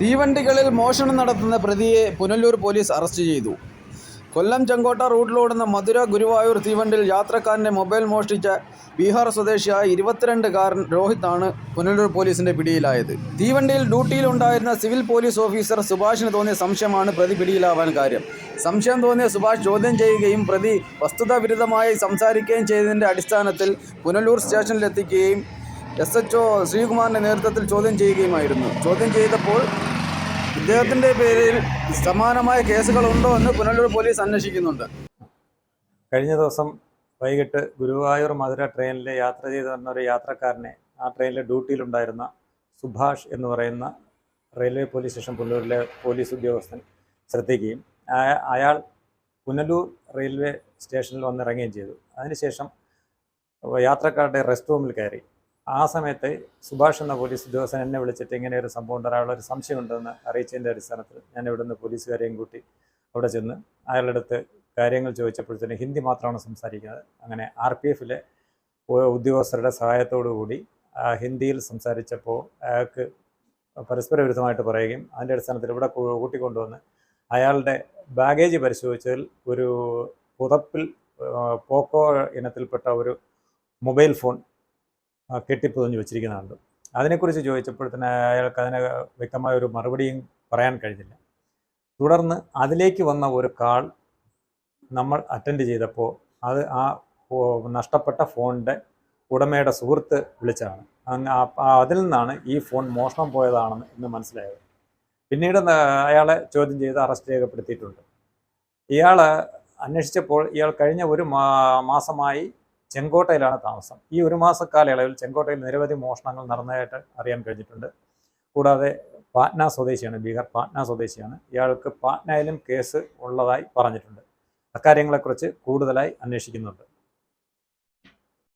തീവണ്ടികളിൽ മോഷണം നടത്തുന്ന പ്രതിയെ പുനലൂർ പോലീസ് അറസ്റ്റ് ചെയ്തു. കൊല്ലം ചെങ്കോട്ട റൂട്ടിലോടുന്ന മധുര ഗുരുവായൂർ തീവണ്ടിയിൽ യാത്രക്കാരന്റെ മൊബൈൽ മോഷ്ടിച്ച ബീഹാർ സ്വദേശിയായ ഇരുപത്തിരണ്ടുകാരൻ രോഹിത്താണ് പുനലൂർ പോലീസിന്റെ പിടിയിലായത്. തീവണ്ടിയിൽ ഡ്യൂട്ടിയിലുണ്ടായിരുന്ന സിവിൽ പോലീസ് ഓഫീസർ സുഭാഷിന് തോന്നിയ സംശയമാണ് പ്രതി പിടിയിലാവാൻ കാര്യം. സംശയം തോന്നിയ സുഭാഷ് ചോദ്യം ചെയ്യുകയും പ്രതി വസ്തുതാവിരുദ്ധമായി സംസാരിക്കുകയും ചെയ്തതിന്റെ അടിസ്ഥാനത്തിൽ പുനലൂർ സ്റ്റേഷനിലെത്തിക്കുകയും എസ് എച്ച് ഒ ശ്രീകുമാറിന്റെ നേതൃത്വത്തിൽ ചോദ്യം ചെയ്യുകയുമായിരുന്നു. ചോദ്യം ചെയ്തപ്പോൾ ഇദ്ദേഹത്തിന്റെ പേരിൽ സമാനമായ കേസുകളുണ്ടോ എന്ന് പുനലൂർ പോലീസ് അന്വേഷിക്കുന്നുണ്ട്. കഴിഞ്ഞ ദിവസം വൈകിട്ട് ഗുരുവായൂർ മധുര ട്രെയിനിൽ യാത്ര ചെയ്ത് വന്ന ഒരു യാത്രക്കാരനെ ആ ട്രെയിനിലെ ഡ്യൂട്ടിയിലുണ്ടായിരുന്ന സുഭാഷ് എന്ന് പറയുന്ന റെയിൽവേ പോലീസ് സ്റ്റേഷൻ പുനലൂരിലെ പോലീസ് ഉദ്യോഗസ്ഥൻ ശ്രദ്ധിക്കുകയും അയാൾ പുനലൂർ റെയിൽവേ സ്റ്റേഷനിൽ വന്നിറങ്ങുകയും ചെയ്തു. അതിനുശേഷം യാത്രക്കാരുടെ റെസ്റ്റ് റൂമിൽ കയറി. ആ സമയത്ത് സുഭാഷ് എന്ന പോലീസ് ഉദ്യോഗസ്ഥൻ എന്നെ വിളിച്ചിട്ട് ഇങ്ങനെ ഒരു സംഭവം ഉണ്ട്. ഒരു സംശയമുണ്ടെന്ന് അറിയിച്ചതിന്റെ അടിസ്ഥാനത്തിൽ ഞാൻ ഇവിടെ നിന്ന് പോലീസുകാരെയും കൂട്ടി അവിടെ ചെന്ന് അയാളുടെ അടുത്ത് കാര്യങ്ങൾ ചോദിച്ചപ്പോഴത്തേന് ഹിന്ദി മാത്രമാണ് സംസാരിക്കുന്നത്. അങ്ങനെ ആർ പി എഫിലെ ഉദ്യോഗസ്ഥരുടെ സഹായത്തോടു കൂടി ഹിന്ദിയിൽ സംസാരിച്ചപ്പോൾ അയാൾക്ക് പരസ്പര വിരുദ്ധമായിട്ട് പറയുകയും അതിന്റെ അടിസ്ഥാനത്തിൽ ഇവിടെ കൂട്ടിക്കൊണ്ടുവന്ന് അയാളുടെ ബാഗേജ് പരിശോധിച്ചതിൽ ഒരു പുതപ്പിൽ പോക്കോ ഇനത്തിൽപ്പെട്ട ഒരു മൊബൈൽ ഫോൺ കെട്ടിപ്പൊതിഞ്ഞ് വെച്ചിരിക്കുന്നുണ്ട് അതിനെക്കുറിച്ച് ചോദിച്ചപ്പോഴത്തേന് അയാൾക്ക് അതിന് വ്യക്തമായ ഒരു മറുപടിയും പറയാൻ കഴിഞ്ഞില്ല. തുടർന്ന് അതിലേക്ക് വന്ന ഒരു കാൾ നമ്മൾ അറ്റൻഡ് ചെയ്തപ്പോൾ അത് ആ നഷ്ടപ്പെട്ട ഫോണിന്റെ ഉടമയുടെ സുഹൃത്ത് ആ അതിൽ നിന്നാണ് ഈ ഫോൺ മോഷണം പോയതാണെന്ന് ഇന്ന് മനസ്സിലായത്. പിന്നീട് അയാളെ ചോദ്യം ചെയ്ത് അറസ്റ്റ് രേഖപ്പെടുത്തിയിട്ടുണ്ട്. ഇയാൾ അന്വേഷിച്ചപ്പോൾ ഇയാൾ കഴിഞ്ഞ ഒരു മാസമായി ചെങ്കോട്ടയിലാണ് താമസം. ഈ ഒരു മാസക്കാലയളവിൽ ചെങ്കോട്ടയിൽ നിരവധി മോഷണങ്ങൾ നടന്നതായിട്ട് അറിയാൻ കഴിഞ്ഞിട്ടുണ്ട്. കൂടാതെ പാറ്റ്ന സ്വദേശിയാണ് ബീഹാർ പാറ്റ്ന സ്വദേശിയാണ്. ഇയാൾക്ക് പാറ്റ്നയിലും കേസ് ഉള്ളതായി പറഞ്ഞിട്ടുണ്ട്. അക്കാര്യങ്ങളെക്കുറിച്ച് കൂടുതലായി അന്വേഷിക്കുന്നുണ്ട്.